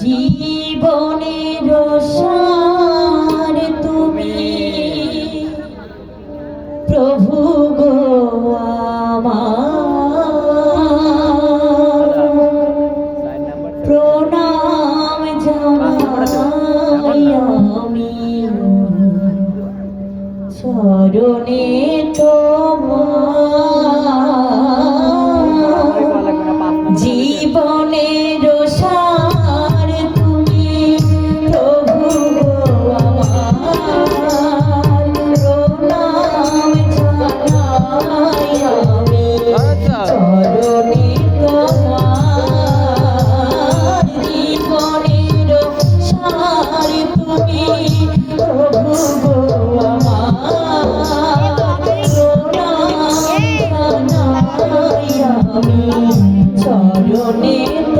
জীবনের সার তুমি প্রভু গো প্রণাম জানাই আমি। চরণে তো জনিত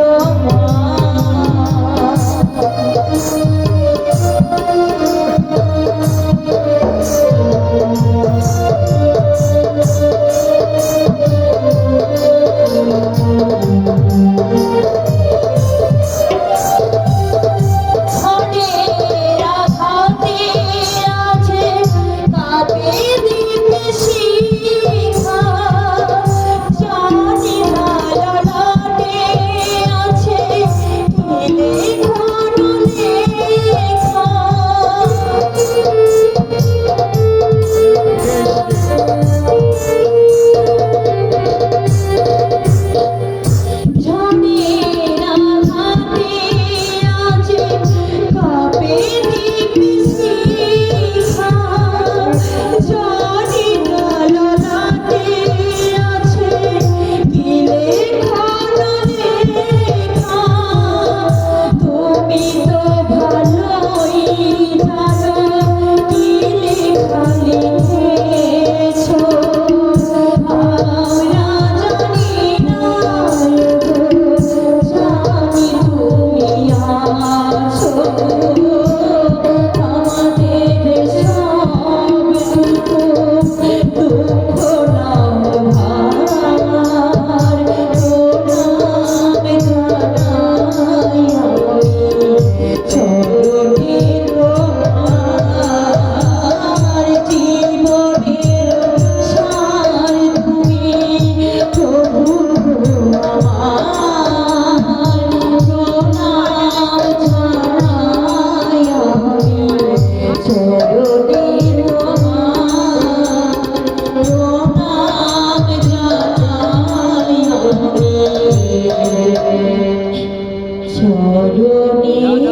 চরণী